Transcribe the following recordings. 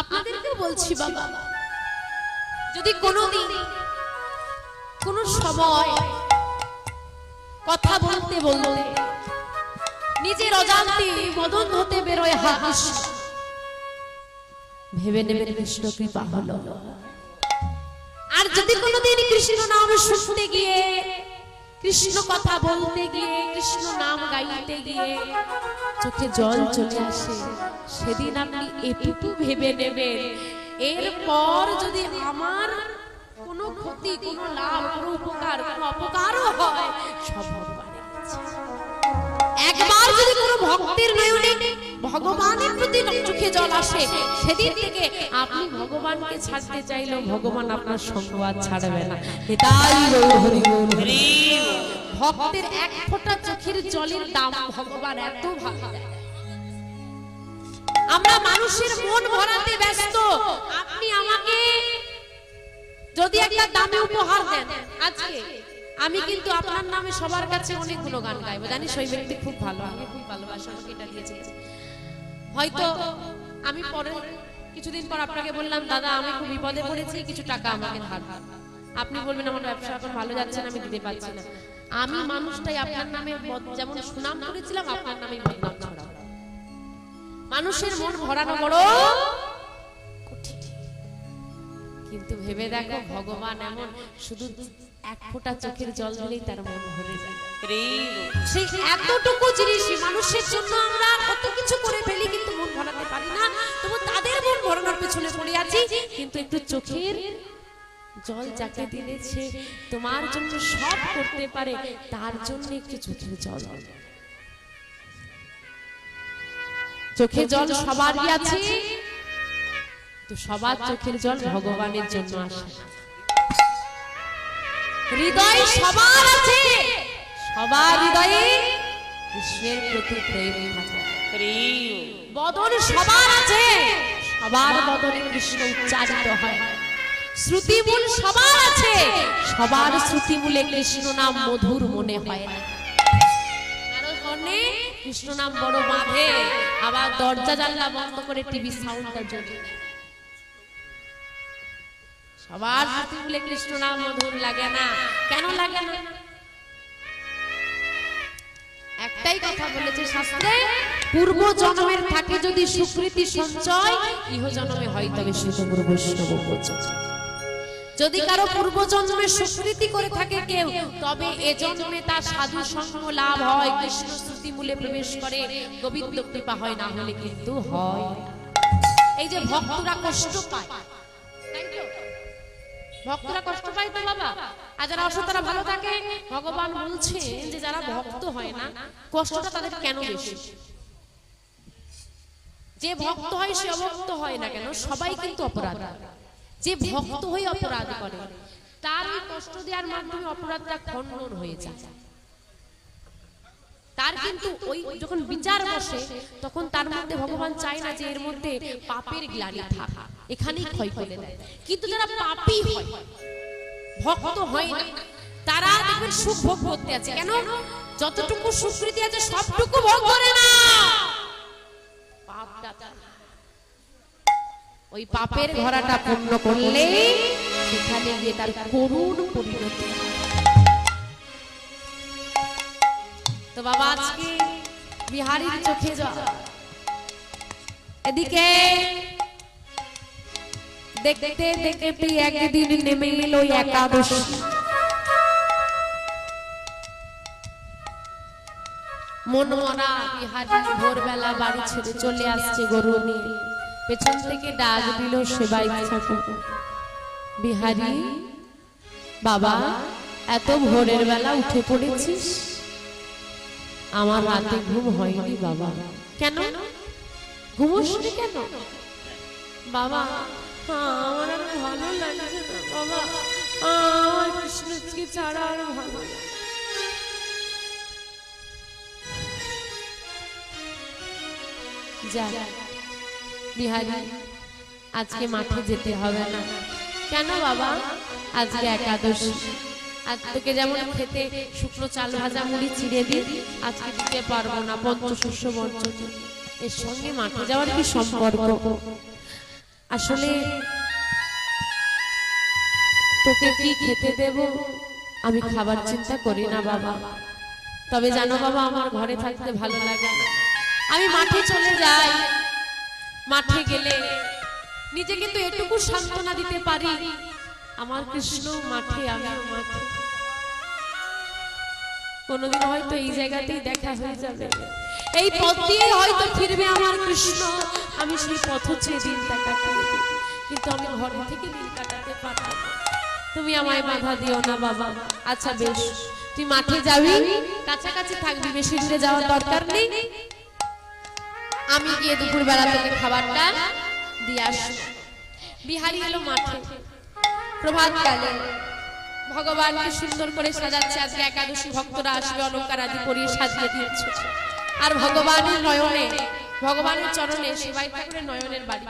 আপনাদেরকে বলছি বাবা, যদি কোনোদিন, কোন সময় কথা বলতে বলতে নিজের অজান্তে মদন হতে বেরোয় হাস ভেবে নেবেন কৃষ্ণ কৃপা হলো। আর যদি কোনোদিন কৃষ্ণ নাম শুনতে গিয়ে, কৃষ্ণ কথা বলতে গিয়ে, কৃষ্ণ নাম গাইতে গিয়ে চোখে জল চলে আসে সেদিন আপনি এটুকু ভেবে নেবেন এরপর যদি আমার কোনো ক্ষতি, কোনো লাভ, কোনো উপকার, কোনো অপকারও হয়, সব একবার যদি কোনো ভক্তের নয়নে ভগবানের প্রতি চোখে জল আসে, সেদিন থেকে আপনি ভগবানকে ছাড়তে চাইলেও ভগবান আপনার ছাড়বে না। ভক্তের এক ফোঁটা চোখের জলের দাম ভগবান এত ভালো। আমরা মানুষের মন ভরাতে ব্যস্ত। আপনি আমাকে যদি একটা দামি উপহার দেন আজকে, আমি কিন্তু আপনার নামে সবার কাছে অনেকগুলো গান গাইবো। জানি সেই ব্যক্তি খুব ভালো আমি খুব ভালোবাসা, আমাকে এটা দিয়েছে হয়তো আমি পরে কিছুদিন পর আপনাকে বললাম, দাদা, আমি খুব বিপদে পড়েছি, কিছু টাকা আমাকে ধার। আপনি বলবেন, আমার ব্যবসা এখন ভালো যাচ্ছে না, আমি দিতে পারছি না। আমি মানুষটাই আপনার নামে যেমন সুনাম করেছিলাম, আপনার নামে বদনাম ছড়াবো। মানুষের মন ভরানো বড় কিন্তু ভেবে দেখো ভগবান এমন শুধু এক ফোঁটা চোখের জল দিলেই তার মন ভরে যায়। সেই এতটুকু জিনিস মানুষের জন্য আমরা কত কিছু করে ফেলি কিন্তু মন ভরাতে পারি না। তবু তাদের মন ভরানোর পেছনে পড়ে আছি কিন্তু একটু চোখের জল যাকে দিয়েছে তোমার জন্য সব করতে পারে তার জন্য একটু চোখের জল। চোখে জল সবারই আছে। তো সবার চোখের জল ভগবানের জন্য আসে। হৃদয় সবার আছে। সবার হৃদয়ে কৃষ্ণের প্রতি প্রেম বদন সবার আছে। সবার বদনে কৃষ্ণ উচ্চারিত হয়। শ্রুতিমূল সবার আছে। সবার শ্রুতিমূলে কৃষ্ণ নাম মধুর মনে হয় না। কৃষ্ণ নাম বড় বাঁধে। আবার দরজা জানলা বন্ধ করে টিভি সাউন্ডটা জ্বলে। সবার হাতে বলে কৃষ্ণ নাম মধুর লাগে না। কেন লাগে না? একটাই কথা বলেছে শাস্ত্রে, পূর্ব জন্মের থাকে যদি সুকৃতি সঞ্চয়, ইহ জন্মে হয় তবে সুতমুর বৈষ্ণব পূজন। যদি কারও পূর্ব জন্মে সুকৃতি করে থাকে কেউ তবে এ জন্মে তার সাধু সঙ্গ লাভ হয়। কৃষ্ণ শ্রুতি মূলে প্রবেশ করে গোবিন্দ কৃপা হয় না হলে কিন্তু হয়। এই যে ভক্তরা কষ্ট পায়। ভক্তরা কষ্ট পায় তো বাবা? আর যারা অসতরা ভালো থাকে ভগবান বলছে যে যারা ভক্ত হয় না কষ্টটা তাদের কেন বেশি? যে ভক্ত হয় সে অভক্ত হয় না কেন? সবাই কিন্তু অপরাধ। যে ভক্ত হয়ে অপরাধ করে তার ওই কষ্ট দেওয়ার মাধ্যমে অপরাধটা খণ্ডন হয়ে যায়। তার কিন্তু ওই যখন বিচার বসে, তখন তার মধ্যে ভগবান চায় না যে এর মধ্যে পাপের গ্লানি থাকা, এখানেই ক্ষয় করে দেয়। কিন্তু যারা পাপী হয়, ভক্ত হয় না, তারা দেখবেন সুখ ভোগ করতে আছে। কেন? যতটুকু সুকৃতি আছে, সবটুকু ভোগ করে না। পাপটা তার। ওই পাপের ঘরাটা পূর্ণ করলে সেখানে গিয়ে তার করুণ পরিণতি তো বাবা আজকে বিহারীর চোখে জল। এদিকে দেখতে দেখতে একদিন নেমে এলো একাদশী। মনমরা বিহারি ভোরবেলা বাড়ি ছেড়ে চলে আসছে গরু নিয়ে। পেছন থেকে ডাক দিল সেবাই বিহারি বাবা এত ভোরের বেলা উঠে পড়েছিস? আমার রাতে ঘুম হয়নি বাবা। কেন? ঘুমোসনি কেন? বাবা আমার আর ভালো লাগছে না বাবা। আমার কৃষ্ণকে ছাড়া আর ভালো যা বিহারি, আজকে মাঠে যেতে হবে না। কেন বাবা? আজকে একাদশী। আজ তোকে যেমন খেতে শুকনো চাল ভাজা মুড়ি চিড়ে দিই, আজকে দিতে পারব না পঞ্চশস্য বর্জন এর সঙ্গে মাঠে যাওয়ার কি সম্পর্ক? আসলে তোকে কি খেতে দেব? আমি খাবার চিন্তা করি না বাবা। তবে জানো বাবা, আমার ঘরে থাকতে ভালো লাগে না। আমি মাঠে চলে যাই। মাঠে গেলে নিজেকে তো এটুকু সান্ত্বনা দিতে পারি। আমার কৃষ্ণ মাঠে আমিও মাঠে। কোনোদিন হয়তো এই জায়গাতেই দেখা হয়ে যাবে। এই পথ দিয়ে হয়তো ফিরবে আমার কৃষ্ণ। আমি সেই পথ চেয়ে দিনটা কাটিয়ে। কিন্তু আমি ঘর থেকে দিন কাটাতে পারব না। তুমি আমায় বাধা দিও না বাবা। আচ্ছা বেশ। তুই মাঠে যাবি? কাছাকাছি থাকবি। বেশি দূরে যাওয়ার দরকার নেই। আমি গিয়ে দুপুর বেলা তোকে খাবারটা দিয়ে আসব। বিহারি এলো মাঠে। প্রভাত কালে। ভগবানকে সুন্দর করে সাজাচ্ছে আজকে একাদশী ভক্তরা আসবে অলঙ্কার আদি পরিয়ে সাজিয়ে দিয়েছে আর ভগবানের নয়নে, ভগবানের চরণে সেবাই ঠাকুরের নয়নের বাড়ি।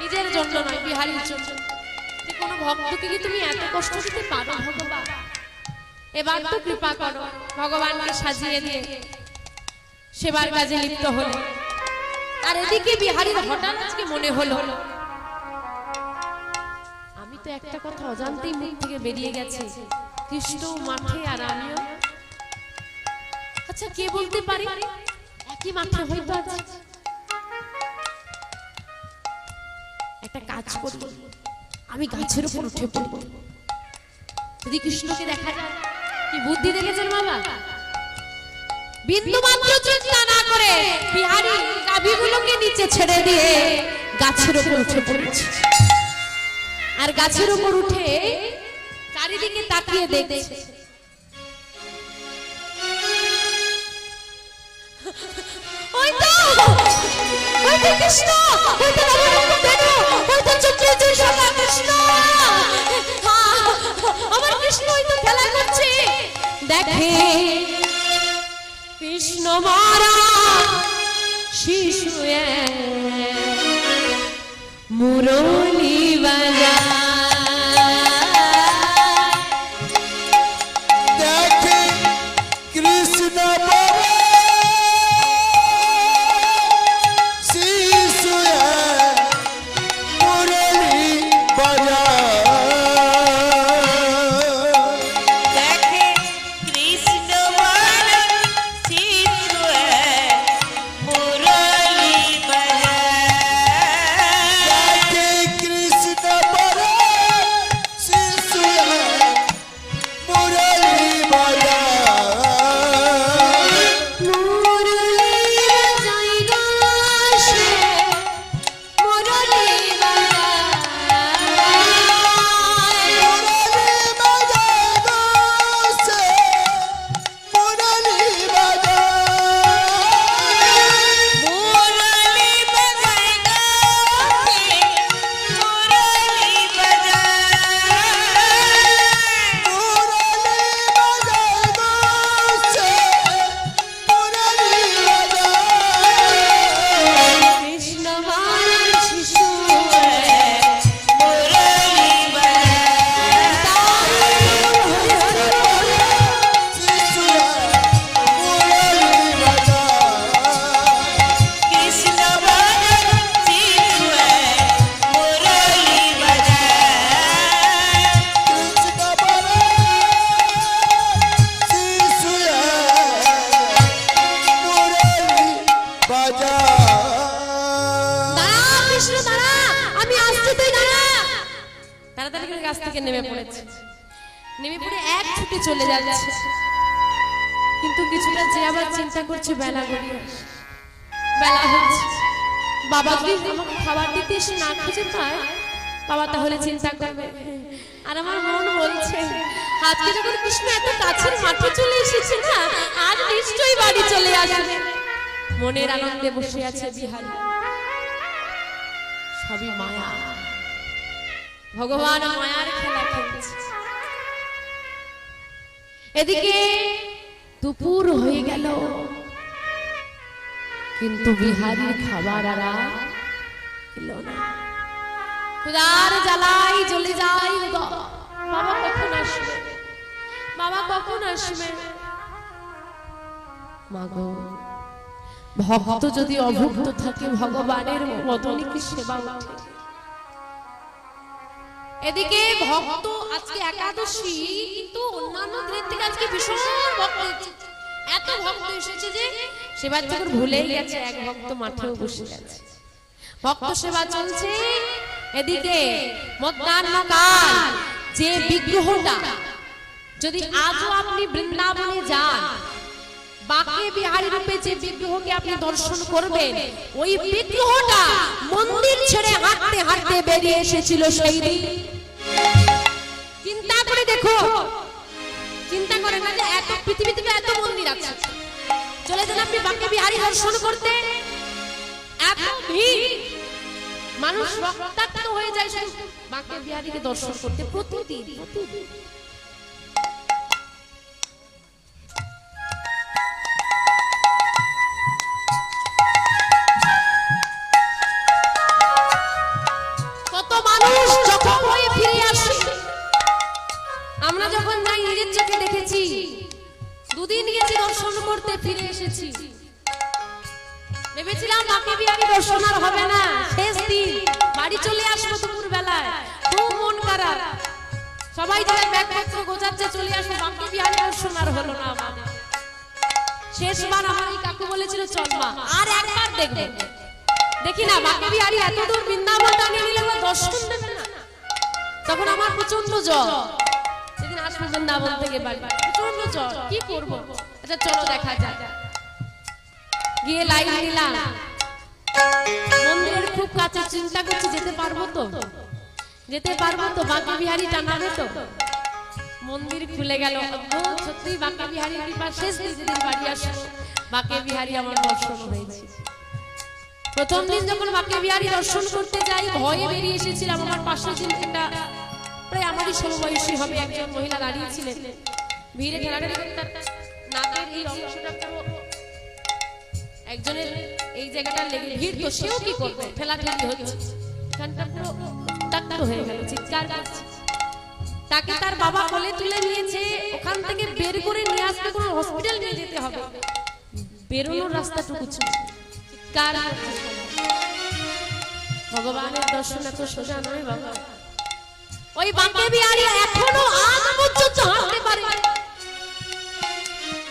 নিজের জন্য নয়, বিহারীর জন্য। যে কোনো ভক্তকে কি তুমি এত কষ্ট দিতে পারো, ভগবান? এবার তো কৃপা করো, ভগবানকে সাজিয়ে দিয়ে সেবার কাজে লিপ্ত হলো। আর এদিকে বিহারীর হঠাৎ আজকে মনে হলো, আমি তো একটা কথা অজান্তেই মুখ থেকে বেরিয়ে গেছে, কৃষ্ণ মাঠে আর আমিও। আচ্ছা কে বলতে পারে? একই মাঠে আছে। একটা কাজ করি। আমি গাছের উপর উঠে পড়ব যদি কৃষ্ণকে দেখা যায়, কি বুদ্ধি দেখেছেন বাবা? বিন্দু মাত্র চিন্তা না করে বিহারি গাভীগুলোকে নিচে ছেড়ে দিয়ে গাছের উপর উঠে পড়েছে। আর গাছের উপর উঠে চারিদিকে তাকিয়ে দেখছে। ওই তো! ওই তো কৃষ্ণ! ওই তো দেনু ওই তো চক্রজয় সভা কৃষ্ণ মারা শিশু মুরলি বাজা কৃষ্ণ শিশু মুরলি বাজায়। কৃষ্ণ, দাঁড়া। আমি আসছি দাঁড়া। তাড়াতাড়ি করে গাছ থেকে নেমে পড়েছে। নেমে পড়ে এক ছুটে চলে যাচ্ছে। কিন্তু কিছুটা যে আবার চিন্তা করছে, বেলা গড়িয়ে বেলা হচ্ছে। বাবা খাবার দিতে এসে না খুঁজে পায়, বাবা তাহলে চিন্তা করবে। আর আমার মন বলছে, আজকে যখন কৃষ্ণ এত কাছের মাঠে চলে এসেছে না আজ নিশ্চয়ই বাড়ি চলে আসবে। মনের আনন্দে বসে আছে বিহারী। সবই মায়া। ভগবান মায়ার খেলা খেলছে। এদিকে দুপুর হয়ে গেল। কিন্তু বিহারীর খাবার আর এলো না। খুদার জ্বালাই জ্বলে যায় বাবা কখন আসবে? বাবা কখন আসবে? মাগো ভক্ত যদি অভুক্ত থাকে, ভগবানের মতনই কি সেবা ওঠে এদিকে ভক্ত আজকে একাদশী, কিন্তু অন্যান্য দিনের থেকে আজকে ভীষণ ভক্ত। এত ভক্ত এসেছে যে সেবার যখন ভুলেই গেছে, এক ভক্ত মাঠেও বসে গেছে। ভক্ত সেবা চলছে। এদিকে মধ্যাহ্নকাল, যে বিগ্রহটা, যদি আজও আপনি বৃন্দাবনে যান বাকে বিহারী রূপে যে বিগ্রহকে আপনি দর্শন করবেন ওই বিগ্রহটা মন্দির ছেড়ে হাঁটতে হাঁটতে বেরিয়ে এসেছিল সেই দিন। চিন্তা করে দেখো চিন্তা করেন না যে এত পৃথিবীতে এত মন্দির আছে। চলে যান আপনি বাকে বিহারী দর্শন করতে। এত ভিড়। মানুষ রক্তাক্ত হয়ে যায় বাকে বিহারীকে দর্শন করতে প্রতিদিন প্রতিদিন। সবাই যারা ব্যাগপত্র গোছাচ্ছে চলে আসব বাকি বিহারি দর্শন আর হলো না শেষবার আমার এই কাকু বলেছিল, চল মা, আর একবার দেখবে। দেখি না বাকি বিহারি এত বৃন্দাবন টানিয়ে নিলে আমার দর্শন দেবে না। তখন আমার প্রচণ্ড জ্বর। সেদিন আসব বৃন্দাবন থেকে বাড়ি। প্রচণ্ড জ্বর, কি করব? আচ্ছা চলো দেখা যাক। গিয়ে লাইন নিলাম। মন্দিরের খুব কাছে চিন্তা করছি, যেতে পারব তো? যেতে পারব তো বাকি বিহারি টানাবে তো। মন্দির খুলে গেল। সত্যি বাঁকা বিহারি কৃপা শেষ দিন বাড়ি আসব বাঁকে বিহারি আমার দর্শন হয়েছে। প্রথম দিন যখন বাঁকে বিহারি দর্শন করতে যাই, ভয়ে বেরিয়ে এসেছিলাম। আমার পাশে দিন একটা প্রায় আমারই সমবয়সী হবে, একজন মহিলা দাঁড়িয়েছিলেন ভিড়ে তার নাকের এই অংশটা পুরো একজনের এই জায়গাটা লেগে ভিড় তো, সেও কি করবে? ঠেলাঠেলি হচ্ছে। তাকে তার বাবা কোলে তুলে নিয়েছে, ওখান থেকে বের করে নিয়ে আসতে কোনো হসপিটাল নিয়ে যেতে হবে। বেরোনোর রাস্তাটুকু চিৎকার ভগবানের দর্শন এত সোজা নয় বাবা। ওই বাঁকে বিহারি এখনও আজ পর্যন্ত হাঁটতে পারে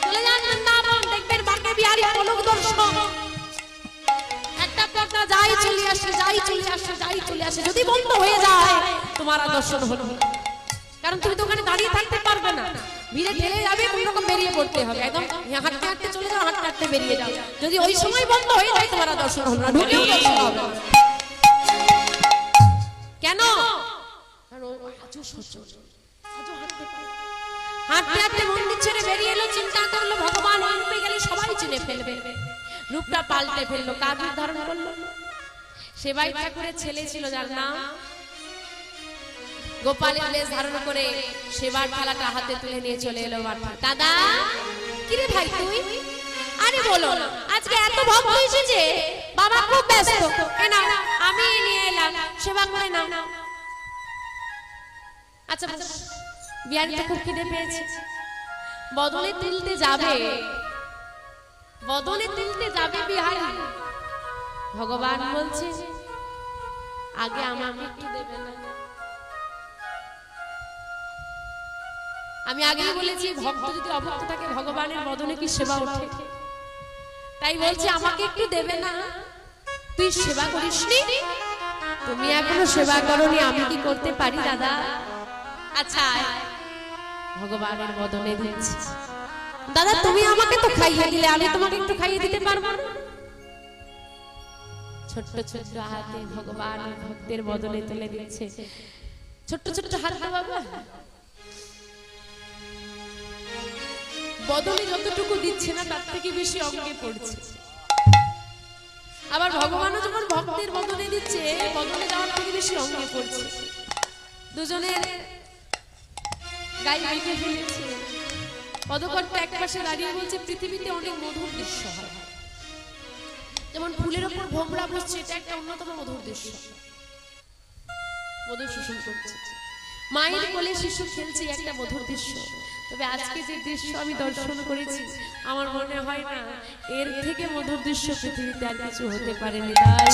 চলে যান বৃন্দাবন, দেখবেন বাঁকে বিহারি পলক দর্শন যাই চলে আসে, যাই চলে আসে, যদি বন্ধ হয়ে যায়, তোমার দর্শন হলো। কারণ তুমি তো ওখানে দাঁড়িয়ে থাকতে পারবে না। চিন্তা করল, ভগবান গেলে সবাই চিনে ফেলবে। রূপটা পাল্টে ফেলল কাজ ধারণ করল সেবাই ঠাকুরের ছেলে ছিল যার নাম গোপালের বেশ ধারণ করে সেবার থালাটা হাতে তুলে নিয়ে চলে এলো দাদা কিরে ভাই তুই? আরে বলো আজকে এত ভক্ত এসেছে বাবা খুব ব্যস্ত। নাও, আমি নিয়ে এলাম সেবা করে নাও। আচ্ছা। বিহারিটা খুব খিদে পেয়েছে। বদলে তুলতে যাবে। বদলে তুলতে যাবে বিহারি। ভগবান বলছে আগে আমাকে একটু দেবে না? আমি আগেই বলেছি, ভক্ত যদি অভক্ত থাকে, ভগবানের বদনে কি সেবা ওঠে? তাই বলছি, আমাকে একটু দেবে না? তুই সেবা করিসনি তুমি এখনও সেবা করনি, আমি কি করতে পারি, দাদা? আচ্ছা। ভগবানের বদনে দিচ্ছি। দাদা, তুমি আমাকে তো খাইয়ে দিলে, আমি তোমাকে একটু খাইয়ে দিতে পারব না? ছোট্ট ছোট্ট হাতে ভগবান ভক্তের বদলে তুলে দিচ্ছে। ছোট্ট ছোট্ট হাত বাবা। বদলে যতটুকু দিচ্ছে না, তার থেকে বেশি অঙ্গে পড়ছে। আবার ভগবানও যখন ভক্তের বদলে দিচ্ছে, বদলে দেওয়ার থেকে বেশি অঙ্গে পড়ছে। দুজনের গায়ে মেখে ফেলেছে। পদকর্তা এক পাশে দাঁড়িয়ে বলছে, পৃথিবীতে অনেক মধুর দৃশ্য হয়। যেমন ফুলের ওপর ভোমরা বসছে এটা একটা অন্যতম মধুর দৃশ্য। মধুর শিশু করছে। মায়ের কোলে শিশু খেলছে একটা মধুর দৃশ্য। তবে আজকে যে দৃশ্য আমি দর্শন করেছি, আমার মনে হয় না এর থেকে মধুর দৃশ্য পৃথিবীতে আর কিছু হতে পারেনি তাই